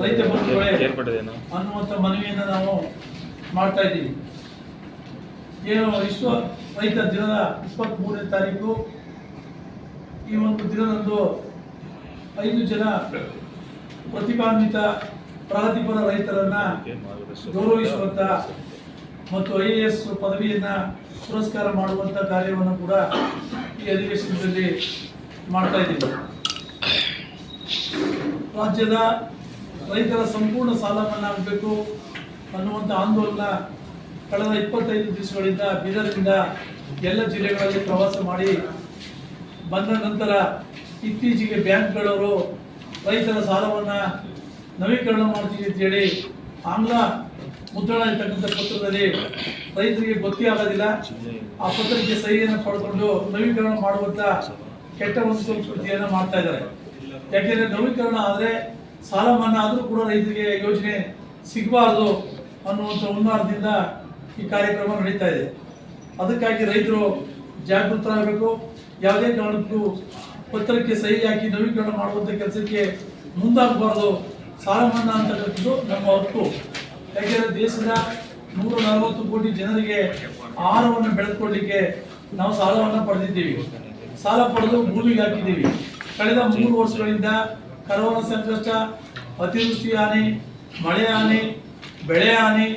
ರೈತ ಬಂಧುಗಳೇ ಅನ್ನುವಂಥ ಮನವಿಯನ್ನು ನಾವು ಮಾಡ್ತಾ ಇದ್ದೀವಿ. ಏನು ವಿಶ್ವ ರೈತ ದಿನದ ಇಪ್ಪತ್ತ್ ಮೂರನೇ ತಾರೀಕು ಈ ಒಂದು ದಿನದಂದು ಐದು ಜನ ಪ್ರತಿಭಾನ್ವಿತ ಪ್ರಗತಿಪರ ರೈತರನ್ನ ಗೌರವಿಸುವಂತ ಮತ್ತು ಐ ಎ ಎಸ್ ಪದವಿಯನ್ನ ಪುರಸ್ಕಾರ ಮಾಡುವಂತ ಕಾರ್ಯವನ್ನು ಕೂಡ ಈ ಅಧಿವೇಶನದಲ್ಲಿ ಮಾಡ್ತಾ ಇದ್ದೀವಿ. ರಾಜ್ಯದ ರೈತರ ಸಂಪೂರ್ಣ ಸಾಲ ಮನ್ನಾ ಆಗಬೇಕು ಅನ್ನುವಂಥ ಆಂದೋಲನ ಕಳೆದ ಇಪ್ಪತ್ತೈದು ದಿವಸಗಳಿಂದ ಬೀದರ್ನಿಂದ ಎಲ್ಲ ಜಿಲ್ಲೆಗಳಲ್ಲಿ ಪ್ರವಾಸ ಮಾಡಿ ಬಂದ ನಂತರ ಇತ್ತೀಚೆಗೆ ಬ್ಯಾಂಕ್ಗಳವರು ರೈತರ ಸಾಲವನ್ನು ನವೀಕರಣ ಮಾಡ್ತೀವಿ ಅಂತೇಳಿ ಆಂಗ್ಲ ಮುದ್ರಣ ಇರ್ತಕ್ಕಂಥ ಪತ್ರದಲ್ಲಿ ರೈತರಿಗೆ ಗೊತ್ತೇ ಆಗೋದಿಲ್ಲ. ಆ ಪತ್ರಕ್ಕೆ ಸಹಿಯನ್ನು ಪಡ್ಕೊಂಡು ನವೀಕರಣ ಮಾಡುವಂಥ ಕೆಟ್ಟ ಒಂದು ಸಂಸ್ಕೃತಿಯನ್ನು ಮಾಡ್ತಾ ಇದ್ದಾರೆ. ಯಾಕೆಂದರೆ ನವೀಕರಣ ಆದ್ರೆ ಸಾಲ ಮನ್ನಾ ಆದರೂ ಕೂಡ ರೈತರಿಗೆ ಯೋಜನೆ ಸಿಗಬಾರ್ದು ಅನ್ನುವಂಥ ಹುನ್ನಾರದಿಂದ ಈ ಕಾರ್ಯಕ್ರಮ ನಡೀತಾ ಇದೆ. ಅದಕ್ಕಾಗಿ ರೈತರು ಜಾಗೃತರಾಗಬೇಕು. ಯಾವುದೇ ಕಾರಣಕ್ಕೂ ಪತ್ರಕ್ಕೆ ಸಹಿ ಹಾಕಿ ನವೀಕರಣ ಮಾಡುವಂಥ ಕೆಲಸಕ್ಕೆ ಮುಂದಾಗಬಾರ್ದು. ಸಾಲ ಮನ್ನಾ ಅಂತಕ್ಕಂಥದ್ದು ನಮ್ಮ ಹಕ್ಕು. ಯಾಕೆಂದರೆ ದೇಶದ ನೂರ ನಲವತ್ತು ಕೋಟಿ ಜನರಿಗೆ ಆಹಾರವನ್ನು ಬೆಳೆದುಕೊಳ್ಳಿಕ್ಕೆ ನಾವು ಸಾಲವನ್ನು ಪಡೆದಿದ್ದೀವಿ. ಸಾಲ ಪಡೆದು ಭೂಮಿಗೆ ಹಾಕಿದ್ದೀವಿ. ಕಳೆದ ಮೂರು ವರ್ಷಗಳಿಂದ ಕರೋನಾ ಸಂಕಷ್ಟ, ಅತಿವೃಷ್ಟಿ ಹಾನಿ ಮಳೆ ಹಾನಿ ಬೆಳೆ ಹಾನಿ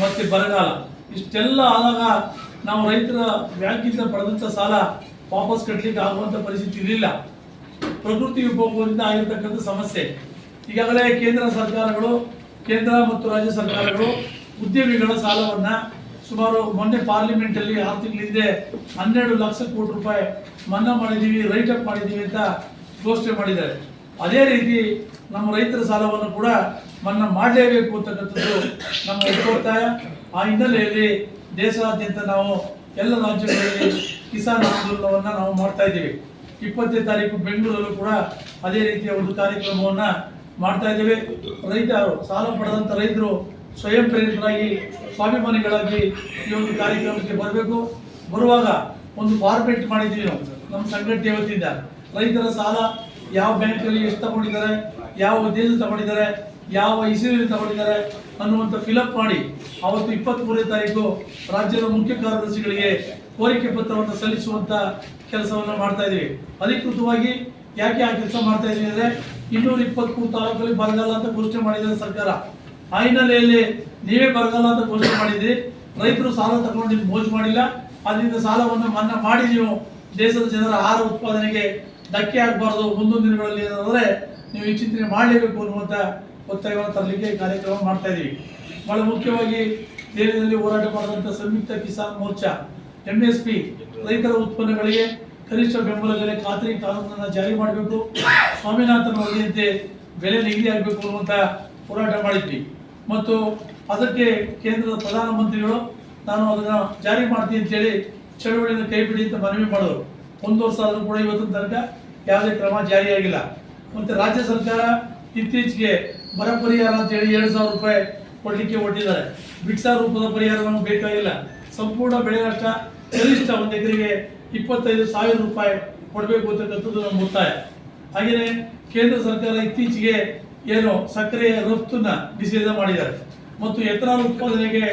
ಮತ್ತೆ ಬರಗಾಲ. ಇಷ್ಟೆಲ್ಲ ಆದಾಗ ನಾವು ರೈತರ ಬ್ಯಾಂಕಿಂದ ಪಡೆದಂಥ ಸಾಲ ವಾಪಸ್ ಕಟ್ಟಲಿಕ್ಕೆ ಆಗುವಂಥ ಪರಿಸ್ಥಿತಿ ಇರಲಿಲ್ಲ. ಪ್ರಕೃತಿ ವಿಕೋಪದಿಂದ ಆಗಿರ್ತಕ್ಕಂಥ ಸಮಸ್ಯೆ. ಈಗಾಗಲೇ ಕೇಂದ್ರ ಸರ್ಕಾರಗಳು, ಕೇಂದ್ರ ಮತ್ತು ರಾಜ್ಯ ಸರ್ಕಾರಗಳು ಉದ್ಯಮಿಗಳ ಸಾಲವನ್ನ ಸುಮಾರು ಮೊನ್ನೆ ಪಾರ್ಲಿಮೆಂಟ್ ಅಲ್ಲಿ ಆರು ತಿಂಗಳ ಹಿಂದೆ ಹನ್ನೆರಡು ಲಕ್ಷ ಕೋಟಿ ರೂಪಾಯಿ ಮನ್ನಾ ಮಾಡಿದೀವಿ ರೈಟ್ ಅಪ್ ಮಾಡಿದೀವಿ ಅಂತ ಘೋಷಣೆ ಮಾಡಿದ್ದಾರೆ. ಅದೇ ರೀತಿ ನಮ್ಮ ರೈತರ ಸಾಲವನ್ನು ಕೂಡ ಮನ್ನಾ ಮಾಡಲೇಬೇಕು ಅಂತಕ್ಕಂಥದ್ದು ನಮ್ಮ ಒತ್ತಾಯ ಆ ಹಿನ್ನೆಲೆಯಲ್ಲಿ ದೇಶಾದ್ಯಂತ ನಾವು ಎಲ್ಲ ರಾಜ್ಯಗಳಲ್ಲಿ ಕಿಸಾನ್ ಆಂದೋಲನವನ್ನು ನಾವು ಮಾಡ್ತಾ ಇದ್ದೀವಿ. ಇಪ್ಪತ್ತನೇ ತಾರೀಕು ಬೆಂಗಳೂರಲ್ಲೂ ಕೂಡ ಅದೇ ರೀತಿಯ ಒಂದು ಕಾರ್ಯಕ್ರಮವನ್ನು ಮಾಡ್ತಾ ಇದ್ದೇವೆ. ರೈತರು ಸಾಲ ಪಡೆದಂಥ ರೈತರು ಸ್ವಯಂ ಪ್ರೇರಿತರಾಗಿ, ಸ್ವಾಭಿಮಾನಿಗಳಾಗಿ ಈ ಒಂದು ಕಾರ್ಯಕ್ರಮಕ್ಕೆ ಬರಬೇಕು. ಬರುವಾಗ ಒಂದು ಫಾರ್ಮೆಟ್ ಮಾಡಿದ್ದೀವಿ ನಮ್ಮ ಸಂಘಟನೆ ವತಿಯಿಂದ ರೈತರ ಸಾಲ ಯಾವ ಬ್ಯಾಂಕಲ್ಲಿ ಎಷ್ಟು ತಗೊಂಡಿದ್ದಾರೆ, ಯಾವ ಉದ್ದೇಶದಲ್ಲಿ ತಗೊಂಡಿದ್ದಾರೆ, ಯಾವ ಹೆಸರಿನಲ್ಲಿ ತಗೊಂಡಿದ್ದಾರೆ ಅನ್ನುವಂಥ ಫಿಲಪ್ ಮಾಡಿ ಅವತ್ತು ಇಪ್ಪತ್ತ್ಮೂರನೇ ತಾರೀಕು ರಾಜ್ಯದ ಮುಖ್ಯ ಕಾರ್ಯದರ್ಶಿಗಳಿಗೆ ಕೋರಿಕೆ ಪತ್ರವನ್ನು ಸಲ್ಲಿಸುವಂತ ಕೆಲಸವನ್ನು ಮಾಡ್ತಾ ಇದ್ದೀವಿ. ಅಧಿಕೃತವಾಗಿ ಯಾಕೆ ಆ ಕೆಲಸ ಮಾಡ್ತಾ ಇದ್ದೀವಿ ಅಂದ್ರೆ ಇನ್ನೂರ ಇಪ್ಪತ್ಮೂರು ತಾಲೂಕಲ್ಲಿ ಬರಗಾಲ ಅಂತ ಘೋಷಣೆ ಮಾಡಿದ್ದಾರೆ ಸರ್ಕಾರ. ಆ ಹಿನ್ನೆಲೆಯಲ್ಲಿ ನೀವೇ ಬರಗಾಲ ಅಂತ ಘೋಷಣೆ ಮಾಡಿದ್ರಿ. ರೈತರು ಸಾಲ ತಗೊಂಡು ನಿಮ್ಗೆ ಮೋಜು ಮಾಡಿಲ್ಲ. ಅದರಿಂದ ಸಾಲವನ್ನು ಮನ್ನಾ ಮಾಡಿ ನೀವು ದೇಶದ ಜನರ ಆಹಾರ ಉತ್ಪಾದನೆಗೆ ಧಕ್ಕೆ ಆಗಬಾರ್ದು ಮುಂದಿನ ದಿನಗಳಲ್ಲಿ ಏನಂದ್ರೆ ನೀವು ಈ ಚಿಂತನೆ ಮಾಡಲೇಬೇಕು ಅನ್ನುವಂಥ ಒತ್ತಾಯವನ್ನು ತರಲಿಕ್ಕೆ ಕಾರ್ಯಕ್ರಮ ಮಾಡ್ತಾ ಇದ್ದೀವಿ ಬಹಳ ಮುಖ್ಯವಾಗಿ ದೇಶದಲ್ಲಿ ಹೋರಾಟ ಮಾಡಿದಂಥ Samyukta Kisan Morcha, M S P, ರೈತರ ಉತ್ಪನ್ನಗಳಿಗೆ ಕನಿಷ್ಠ ಬೆಂಬಲ ಬೆಲೆ ಖಾತ್ರಿ ಕಾನೂನನ್ನು ಜಾರಿ ಮಾಡಬೇಕು, ಸ್ವಾಮಿನಾಥನ್ ವರದಿಯಂತೆ ಬೆಲೆ ನಿಗದಿ ಆಗಬೇಕು ಅನ್ನುವಂಥ ಹೋರಾಟ ಮಾಡಿದ್ವಿ. ಮತ್ತು ಅದಕ್ಕೆ ಕೇಂದ್ರದ ಪ್ರಧಾನಮಂತ್ರಿಗಳು, ನಾನು ಅದನ್ನು ಜಾರಿ ಮಾಡ್ತೀನಿ ಅಂತೇಳಿ ಚಳುವಳಿಯನ್ನು ಕೈ ಬಿಡಿ ಅಂತ ಮನವಿ ಮಾಡೋರು ಒಂದು ವರ್ಷ ಆದರೂ ಕೂಡ ಇವತ್ತಿನ ತನಕ ಯಾವುದೇ ಕ್ರಮ ಜಾರಿಯಾಗಿಲ್ಲ. ಮತ್ತೆ ರಾಜ್ಯ ಸರ್ಕಾರ ಇತ್ತೀಚೆಗೆ ಬರ ಪರಿಹಾರ ಅಂತೇಳಿ ಎರಡು ಸಾವಿರ ರೂಪಾಯಿ ಕೊಡಲಿಕ್ಕೆ ಹೊಟ್ಟಿದ್ದಾರೆ ಭಿಕ್ಷಾ ರೂಪದ ಪರಿಹಾರ ನಮಗೆ ಬೇಕಾಗಿಲ್ಲ. ಸಂಪೂರ್ಣ ಬೆಳೆ ನಷ್ಟ ಕನಿಷ್ಠ ಒಂದು ಎಕರೆಗೆ ಇಪ್ಪತ್ತೈದು ಸಾವಿರ ರೂಪಾಯಿ ಕೊಡಬೇಕು ಅಂತಕ್ಕಂಥದ್ದು ನಮ್ಮ ಒತ್ತಾಯ. ಹಾಗೆಯೇ ಕೇಂದ್ರ ಸರ್ಕಾರ ಇತ್ತೀಚೆಗೆ ಏನು ಸಕ್ಕರೆಯ ರಫ್ತನ್ನ ನಿಷೇಧ ಮಾಡಿದ್ದಾರೆ. ಮತ್ತು ಎತ್ತರ ಉತ್ಪಾದನೆಗೆ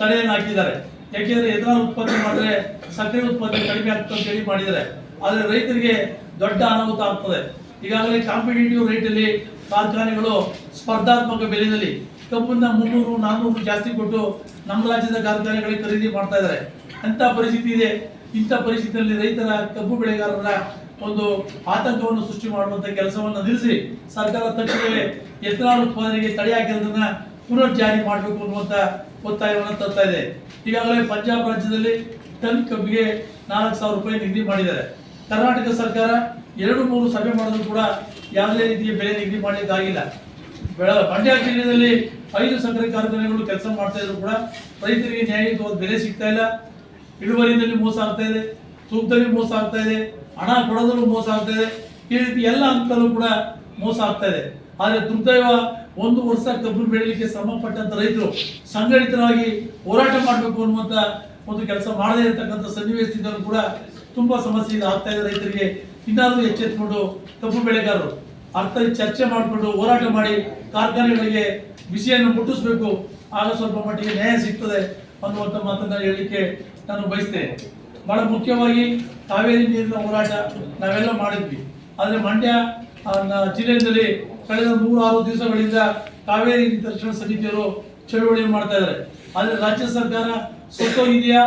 ತಡೆಯನ್ನು ಹಾಕಿದ್ದಾರೆ. ಯಾಕೆಂದ್ರೆ ಎಥನಾಲ್ ಉತ್ಪಾದನೆ ಮಾಡಿದ್ರೆ ಸಕ್ಕರೆ ಉತ್ಪಾದನೆ ಕಡಿಮೆ ಆಗ್ತದೆ ಅಂತ ಹೇಳಿ ಮಾಡಿದ್ದಾರೆ. ಆದರೆ ರೈತರಿಗೆ ದೊಡ್ಡ ಅನಾಹುತ ಆಗ್ತದೆ. ಈಗಾಗಲೇ ಕಾಂಪಿಟೇಟಿವ್ ರೇಟಲ್ಲಿ ಕಾರ್ಖಾನೆಗಳು ಸ್ಪರ್ಧಾತ್ಮಕ ಬೆಲೆಯಲ್ಲಿ ಕಬ್ಬನ್ನ ಮುನ್ನೂರು ನಾನ್ನೂರು ಜಾಸ್ತಿ ಕೊಟ್ಟು ನಮ್ಮ ರಾಜ್ಯದ ಕಾರ್ಖಾನೆಗಳಿಗೆ ಖರೀದಿ ಮಾಡ್ತಾ ಇದ್ದಾರೆ. ಅಂತ ಪರಿಸ್ಥಿತಿ ಇದೆ. ಇಂಥ ಪರಿಸ್ಥಿತಿಯಲ್ಲಿ ರೈತರ ಕಬ್ಬು ಬೆಳೆಗಾರರ ಒಂದು ಆತಂಕವನ್ನು ಸೃಷ್ಟಿ ಮಾಡುವಂತ ಕೆಲಸವನ್ನು ನಿಲ್ಲಿಸಿ ಸರ್ಕಾರ ತಕ್ಷಣವೇ ಎಥನಾಲ್ ಉತ್ಪಾದನೆಗೆ ತಡೆ ಪುನರ್ ಜಾರಿ ಮಾಡಬೇಕು ಅನ್ನುವಂತ ಒತ್ತಾಯವನ್ನು ತರ್ತಾ ಇದೆ. ಈಗಾಗಲೇ ಪಂಜಾಬ್ ರಾಜ್ಯದಲ್ಲಿ ಟನ್ ಕಬ್ಬಿಗೆ ನಾಲ್ಕು ಸಾವಿರ ರೂಪಾಯಿ ನಿಗದಿ ಮಾಡಿದ್ದಾರೆ. ಕರ್ನಾಟಕ ಸರ್ಕಾರ ಎರಡು ಮೂರು ಸಭೆ ಮಾಡಿದ್ರು ಕೂಡ ಯಾವುದೇ ರೀತಿಯ ಬೆಲೆ ನಿಗದಿ ಮಾಡಲಿಕ್ಕಾಗಿಲ್ಲ. ಬೆಳ ಮಂಡ್ಯ ಜಿಲ್ಲೆಯಲ್ಲಿ ಐದು ಸಕ್ಕರೆ ಕಾರ್ಖಾನೆಗಳು ಕೆಲಸ ಮಾಡ್ತಾ ಇದ್ರು ಕೂಡ ರೈತರಿಗೆ ನ್ಯಾಯಯುತವಾದ ಬೆಲೆ ಸಿಗ್ತಾ ಇಲ್ಲ. ಇಳುವರಿಯಲ್ಲಿ ಮೋಸ ಆಗ್ತಾ ಇದೆ. ತೂಕದಲ್ಲಿ ಮೋಸ ಆಗ್ತಾ ಇದೆ. ಹಣ ಕೊಡೋದಲ್ಲೂ ಮೋಸ ಆಗ್ತಾ ಇದೆ. ಈ ರೀತಿ ಎಲ್ಲ ಹಂತದಲ್ಲೂ ಕೂಡ ಮೋಸ ಆಗ್ತಾ ಇದೆ. ಆದರೆ ದುರ್ದೈವ ಒಂದು ವರ್ಷ ಕಬ್ಬು ಬೆಳೀಲಿಕ್ಕೆ ಸಂಬಂಧಪಟ್ಟಂತ ರೈತರು ಸಂಘಟಿತರಾಗಿ ಹೋರಾಟ ಮಾಡಬೇಕು ಅನ್ನುವಂತ ಒಂದು ಕೆಲಸ ಮಾಡದೇ ಇರತಕ್ಕಂಥ ಸನ್ನಿವೇಶದಿಂದಲೂ ಕೂಡ ತುಂಬಾ ಸಮಸ್ಯೆ ಆಗ್ತಾ ಇದೆ ರೈತರಿಗೆ. ಇನ್ನಾದ್ರೂ ಎಚ್ಚೆತ್ಕೊಂಡು ಕಬ್ಬು ಬೆಳೆಗಾರರು ಅರ್ಥ ಚರ್ಚೆ ಮಾಡಿಕೊಂಡು ಹೋರಾಟ ಮಾಡಿ ಕಾರ್ಖಾನೆಗಳಿಗೆ ಬಿಸಿಯನ್ನು ಮುಟ್ಟಿಸ್ಬೇಕು. ಆಗ ಸ್ವಲ್ಪ ಮಟ್ಟಿಗೆ ನ್ಯಾಯ ಸಿಗ್ತದೆ ಅನ್ನುವಂಥ ಮಾತನ್ನ ಹೇಳಲಿಕ್ಕೆ ನಾನು ಬಯಸ್ತೇನೆ. ಬಹಳ ಮುಖ್ಯವಾಗಿ ಕಾವೇರಿ ನೀರಿನ ಹೋರಾಟ ನಾವೆಲ್ಲ ಮಾಡಿದ್ವಿ. ಆದರೆ ಮಂಡ್ಯ ಜಿಲ್ಲೆಯಲ್ಲಿ ಕಳೆದ ನೂರಾರು ದಿವಸಗಳಿಂದ ಕಾವೇರಿ ನಿರ್ದರ್ಶನ ಸಮಿತಿಯವರು ಚಳುವಳಿ ಮಾಡ್ತಾ ಇದ್ದಾರೆ. ಆದರೆ ರಾಜ್ಯ ಸರ್ಕಾರ ಸತ್ತೋಗಿದೆಯಾ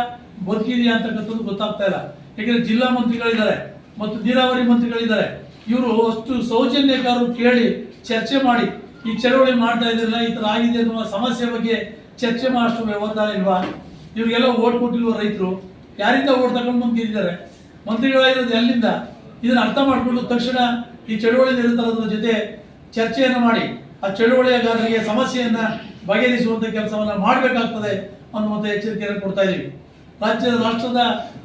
ಬದುಕಿದೆಯಾ ಅಂತಕ್ಕಂಥದ್ದು ಗೊತ್ತಾಗ್ತಾ ಇಲ್ಲ. ಯಾಕೆಂದರೆ ಜಿಲ್ಲಾ ಮಂತ್ರಿಗಳಿದ್ದಾರೆ ಮತ್ತು ನೀರಾವರಿ ಮಂತ್ರಿಗಳಿದ್ದಾರೆ. ಇವರು ಅಷ್ಟು ಸೌಜನ್ಯಕಾರರು ಕೇಳಿ ಚರ್ಚೆ ಮಾಡಿ, ಈ ಚಳವಳಿ ಮಾಡ್ತಾ ಇದ್ರಲ್ಲ, ಈ ತರ ಆಗಿದೆ ಅನ್ನುವ ಸಮಸ್ಯೆ ಬಗ್ಗೆ ಚರ್ಚೆ ಮಾಡೋಷ್ಟು ವ್ಯವಹಾರ ಇಲ್ವಾ? ಇವ್ರಿಗೆಲ್ಲ ಓಟ್ ಕೊಟ್ಟಿರುವ ರೈತರು ಯಾರಿಂದ ಓಟ್ ತಗೊಂಡು ಬಂದಿದ್ದಾರೆ ಮಂತ್ರಿಗಳಾಗಿರೋದು ಎಲ್ಲಿಂದ? ಇದನ್ನು ಅರ್ಥ ಮಾಡಿಕೊಂಡು ತಕ್ಷಣ ಈ ಚಳುವಳಿ ನಿರಂತರದ ಜೊತೆ ಚರ್ಚೆಯನ್ನು ಮಾಡಿ, ಆ ಚಳುವಳಿಗಾರರಿಗೆ ಸಮಸ್ಯೆಯನ್ನ ಬಗೆಹರಿಸುವಂಥ ಕೆಲಸವನ್ನ ಮಾಡಬೇಕಾಗ್ತದೆ ಅನ್ನುವಂಥ ಎಚ್ಚರಿಕೆಯನ್ನು ಕೊಡ್ತಾ ಇದ್ದೀವಿ ರಾಜ್ಯದ ರಾಷ್ಟ್ರದ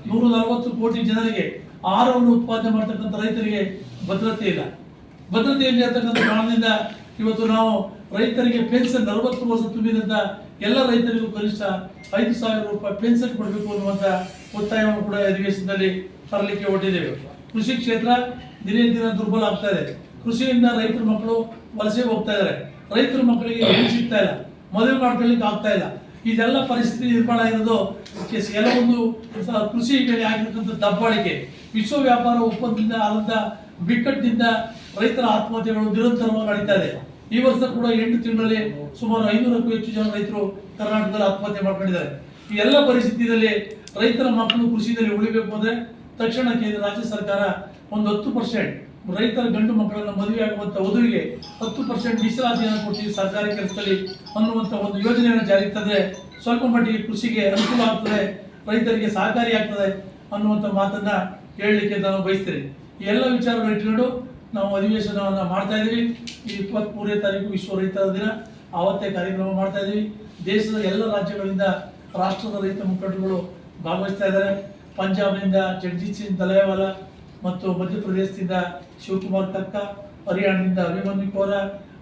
ನೂರ ನಲವತ್ತು ಕೋಟಿ ಜನರಿಗೆ ಆಹಾರವನ್ನು ಉತ್ಪಾದನೆ ಮಾಡ್ತಕ್ಕಂಥ ರೈತರಿಗೆ ಭದ್ರತೆ ಇಲ್ಲ. ಭದ್ರತೆಯಲ್ಲಿ ಇರ್ತಕ್ಕಂಥ ಕಾರಣದಿಂದ ಇವತ್ತು ನಾವು ರೈತರಿಗೆ ಪೆನ್ಷನ್ ನಲವತ್ತು ವರ್ಷ ತುಂಬಿದಂತ ಎಲ್ಲ ರೈತರಿಗೂ ಕನಿಷ್ಠ ಐದು ಸಾವಿರ ರೂಪಾಯಿ ಪೆನ್ಷನ್ ಕೊಡಬೇಕು ಅನ್ನುವಂಥ ಒತ್ತಾಯವನ್ನು ಕೂಡ ಅಧಿವೇಶನದಲ್ಲಿ ತರಲಿಕ್ಕೆ ಹೊರಟಿದ್ದೇವೆ. ಕೃಷಿ ಕ್ಷೇತ್ರ ದಿನೇ ದಿನ ದುರ್ಬಲ ಆಗ್ತಾ ಇದೆ. ಕೃಷಿಯಿಂದ ರೈತರ ಮಕ್ಕಳು ವಲಸೆ ಹೋಗ್ತಾ ಇದಾರೆ. ರೈತರ ಮಕ್ಕಳಿಗೆ ಏನು ಸಿಗ್ತಾ ಇಲ್ಲ. ಮದುವೆ ಮಾಡ್ಕೊಳ್ಳಿಕ್ಕೆ ಆಗ್ತಾ ಇಲ್ಲ. ಇದೆಲ್ಲ ಪರಿಸ್ಥಿತಿ ನಿರ್ಮಾಣ ಇರೋದು ಕೆಲವೊಂದು ಕೃಷಿ ಮೇಲೆ ಆಗಿರ್ತಕ್ಕಂಥ ದಬ್ಬಾಳಿಕೆ. ವಿಶ್ವ ವ್ಯಾಪಾರ ಒಪ್ಪಂದದಿಂದ ಆದಂತ ಬಿಕ್ಕಟ್ಟಿನಿಂದ ರೈತರ ಆತ್ಮಹತ್ಯೆಗಳು ನಿರಂತರವಾಗಿ ನಡೀತಾ ಇದೆ. ಈ ವರ್ಷ ಕೂಡ ಎಂಟು ತಿಂಗಳಲ್ಲಿ ಸುಮಾರು ಐನೂರಕ್ಕೂ ಹೆಚ್ಚು ಜನ ರೈತರು ಕರ್ನಾಟಕದಲ್ಲಿ ಆತ್ಮಹತ್ಯೆ ಮಾಡ್ಕೊಂಡಿದ್ದಾರೆ. ಈ ಎಲ್ಲ ಪರಿಸ್ಥಿತಿಯಲ್ಲಿ ರೈತರ ಮಕ್ಕಳು ಕೃಷಿಯಲ್ಲಿ ಉಳಿಬೇಕು ಅಂದರೆ ತಕ್ಷಣ ಕೇಂದ್ರ ರಾಜ್ಯ ಸರ್ಕಾರ ಒಂದು ಹತ್ತು ಪರ್ಸೆಂಟ್ ರೈತರ ಗಂಡು ಮಕ್ಕಳನ್ನು ಮದುವೆ ಆಗುವಂತ ವಧುವಿಗೆ ಹತ್ತು ಪರ್ಸೆಂಟ್ ಮೀಸಲಾತಿಯನ್ನು ಕೊಡ್ತೀವಿ ಸರ್ಕಾರಿ ಕೆಲಸದಲ್ಲಿ ಅನ್ನುವಂತ ಒಂದು ಯೋಜನೆಯನ್ನು ಜಾರಿ ತಂದರೆ ಸ್ವಲ್ಪ ಮಟ್ಟಿಗೆ ಕೃಷಿಗೆ ಅನುಕೂಲ ಆಗ್ತದೆ, ರೈತರಿಗೆ ಸಹಕಾರಿ ಆಗ್ತದೆ ಅನ್ನುವಂಥ ಮಾತನ್ನ ಹೇಳಲಿಕ್ಕೆ ನಾನು ಬಯಸ್ತೇನೆ. ಈ ಎಲ್ಲ ವಿಚಾರಗಳು ಇಟ್ಕೊಂಡು ನಾವು ಅಧಿವೇಶನವನ್ನು ಮಾಡ್ತಾ ಇದ್ದೀವಿ. ಈ ಇಪ್ಪತ್ತ್ ಮೂರನೇ ತಾರೀಕು ವಿಶ್ವ ರೈತರ ದಿನ. ಆವತ್ತೇ ಕಾರ್ಯಕ್ರಮ ಮಾಡ್ತಾ ಇದ್ದೀವಿ. ದೇಶದ ಎಲ್ಲ ರಾಜ್ಯಗಳಿಂದ ರಾಷ್ಟ್ರದ ರೈತ ಮುಖಂಡರುಗಳು ಭಾಗವಹಿಸ್ತಾ ಇದ್ದಾರೆ. ಪಂಜಾಬ್ನಿಂದ ಜಗಜಿತ್ ಸಿಂಗ್ ತಲೇವಾಲಾ ಮತ್ತು ಮಧ್ಯಪ್ರದೇಶದಿಂದ ಶಿವಕುಮಾರ್ ಕಕ್ಕ ಹರಿಯಾಣದಿಂದ ಅಭಿಮನ್ಯು ಕೋರ,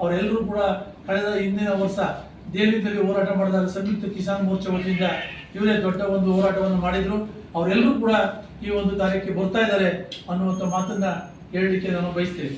ಅವರೆಲ್ಲರೂ ಕೂಡ ಕಳೆದ ಹಿಂದಿನ ವರ್ಷ ದೆಹಲಿಯಲ್ಲಿ ಹೋರಾಟ ಮಾಡಿದಾಗ ಸಂಯುಕ್ತ ಕಿಸಾನ್ ಮೋರ್ಚಾ ವತಿಯಿಂದ ಇವರೇ ದೊಡ್ಡ ಒಂದು ಹೋರಾಟವನ್ನು ಮಾಡಿದ್ರು. ಅವರೆಲ್ಲರೂ ಕೂಡ ಈ ಒಂದು ಕಾರ್ಯಕ್ಕೆ ಬರ್ತಾ ಇದ್ದಾರೆ ಅನ್ನುವಂಥ ಮಾತನ್ನ ಹೇಳಲಿಕ್ಕೆ ನಾನು ಬಯಸ್ತೇನೆ.